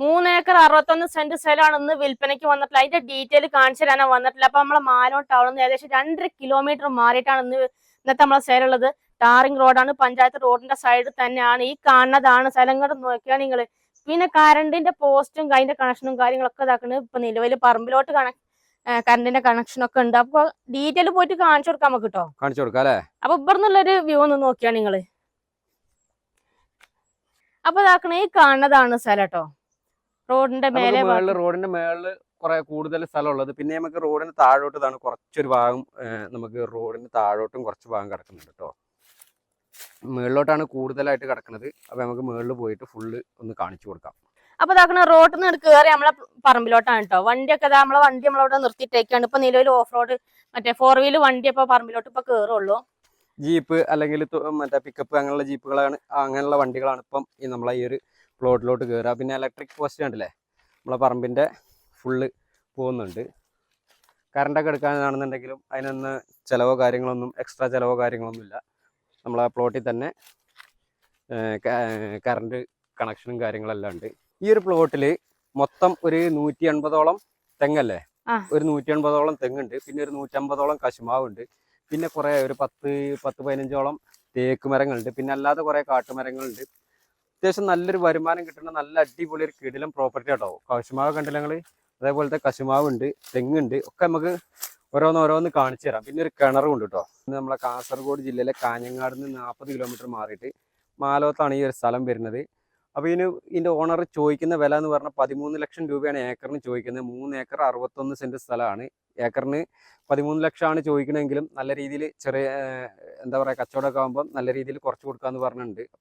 മൂന്ന് ഏക്കർ അറുപത്തൊന്ന് സെന്റ് സ്ഥലമാണ് ഇന്ന് വിൽപ്പനയ്ക്ക് വന്നിട്ടുള്ളത്. അതിന്റെ ഡീറ്റെയിൽ കാണിച്ചു തരാനാണ് വന്നിട്ടില്ല അപ്പൊ നമ്മളെ മാനോ ടൗണിൽ നിന്ന് ഏകദേശം രണ്ടര കിലോമീറ്റർ മാറിയിട്ടാണ് ഇന്ന് ഇന്നത്തെ നമ്മളെ സ്ഥലം ഉള്ളത് ടാറിംഗ് റോഡാണ് പഞ്ചായത്ത് റോഡിന്റെ സൈഡിൽ തന്നെയാണ്. ഈ കാണുന്നതാണ് സ്ഥലം കൂടെ നോക്കിയാൽ നിങ്ങൾ. പിന്നെ കറണ്ടിന്റെ പോസ്റ്റും അതിന്റെ കണക്ഷനും കാര്യങ്ങളൊക്കെ ഇതാക്കുന്നത് ഇപ്പൊ നിലവിൽ പറമ്പിലോട്ട് കണക് കറണ്ടിന്റെ കണക്ഷനൊക്കെ ഉണ്ട്. അപ്പൊ ഡീറ്റെയിൽ പോയിട്ട് കാണിച്ചു കൊടുക്കാൻ നമുക്ക് കേട്ടോ കാണിച്ചു കൊടുക്കാം അല്ലേ? അപ്പൊ ഇവിടുന്നുള്ളൊരു വ്യൂ ഒന്ന് നോക്കിയാ നിങ്ങൾ അപ്പൊ ഇതാക്കണേ ഈ കാണുന്നതാണ് സ്ഥലം കേട്ടോ റോഡിന്റെ മേലെ മേളിൽ റോഡിന്റെ മേളിൽ കുറെ കൂടുതൽ സ്ഥലം ഉള്ളത് പിന്നെ നമുക്ക് റോഡിന് താഴോട്ട് ഇതാണ് കുറച്ചൊരു ഭാഗം നമുക്ക് റോഡിന് താഴോട്ടും കുറച്ച് ഭാഗം കിടക്കുന്നുണ്ട് കേട്ടോ മേളിലോട്ടാണ് കൂടുതലായിട്ട് കിടക്കുന്നത്. അപ്പൊ നമുക്ക് മേളിൽ പോയിട്ട് ഫുള്ള് ഒന്ന് കാണിച്ചു കൊടുക്കാം. അപ്പൊ ഇതാക്കണ റോഡിൽ നിന്ന് കയറി നമ്മളെ പറമ്പിലോട്ടാണ് കേട്ടോ വണ്ടിയൊക്കെ നമ്മളെ വണ്ടി നമ്മളവിടെ നിർത്തിയിട്ടേക്കാണ്. ഇപ്പൊ നിലവിൽ ഓഫ് റോഡ് മറ്റേ ഫോർ വീൽ വണ്ടി ഇപ്പൊ പറമ്പിലോട്ട് ഇപ്പൊ കേറുള്ളൂ. ജീപ്പ് അല്ലെങ്കിൽ മറ്റേ പിക്കപ്പ് അങ്ങനെയുള്ള ജീപ്പുകളാണ് അങ്ങനെയുള്ള വണ്ടികളാണ് ഇപ്പം ഈ നമ്മളെ ഈ ഒരു പ്ലോട്ടിലോട്ട് കയറുക പിന്നെ ഇലക്ട്രിക് പോസ്റ്റ് കണ്ടില്ലേ? നമ്മളെ പറമ്പിന്റെ ഫുള്ള് പോകുന്നുണ്ട്. കറണ്ടൊക്കെ എടുക്കാനാണെന്നുണ്ടെങ്കിലും അതിനൊന്ന് ചിലവോ കാര്യങ്ങളൊന്നും എക്സ്ട്രാ ചിലവോ കാര്യങ്ങളൊന്നുമില്ല. നമ്മളെ പ്ലോട്ടിൽ തന്നെ കറണ്ട് കണക്ഷനും കാര്യങ്ങളെല്ലാം ഉണ്ട്. ഈ ഒരു പ്ലോട്ടിൽ മൊത്തം ഒരു നൂറ്റി എൺപതോളം തെങ്ങല്ലേ. ഒരു നൂറ്റി എൺപതോളം തെങ്ങുണ്ട്. പിന്നെ ഒരു നൂറ്റമ്പതോളം കശുമാവുണ്ട്. പിന്നെ കുറേ ഒരു പത്ത് പത്ത് പതിനഞ്ചോളം തേക്ക് മരങ്ങളുണ്ട്. പിന്നെ അല്ലാതെ കുറേ കാട്ടുമരങ്ങളുണ്ട്. അത്യാവശ്യം നല്ലൊരു വരുമാനം കിട്ടുന്ന നല്ല അടിപൊളി ഒരു കിടിലം പ്രോപ്പർട്ടി കേട്ടോ കശുമാവ് കണ്ടില്ല അതേപോലത്തെ കശുമാവുണ്ട് തെങ്ങുണ്ട് ഒക്കെ നമുക്ക് ഓരോന്ന് ഓരോന്ന് കാണിച്ചു തരാം. പിന്നെ ഒരു കിണറും ഉണ്ട് കേട്ടോ ഇന്ന് നമ്മളെ കാസർഗോഡ് ജില്ലയിലെ കാഞ്ഞങ്ങാട് നിന്ന് നാൽപ്പത് കിലോമീറ്റർ മാറിയിട്ട് മാലോത്താണ് ഈ ഒരു സ്ഥലം വരുന്നത്. അപ്പോൾ ഇതിന് ഇതിന്റെ ഓണർ ചോദിക്കുന്ന വില എന്ന് പറഞ്ഞാൽ പതിമൂന്ന് ലക്ഷം രൂപയാണ് ഏക്കറിന് ചോദിക്കുന്നത്. മൂന്ന് ഏക്കർ അറുപത്തൊന്ന് സെന്റ് സ്ഥലമാണ്. ഏക്കറിന് പതിമൂന്ന് ലക്ഷമാണ് ചോദിക്കണമെങ്കിലും നല്ല രീതിയിൽ ചെറിയ എന്താ പറയുക കച്ചവടമൊക്കെ ആകുമ്പോൾ നല്ല രീതിയിൽ കുറച്ച് കൊടുക്കാമെന്ന് പറഞ്ഞിട്ടുണ്ട്.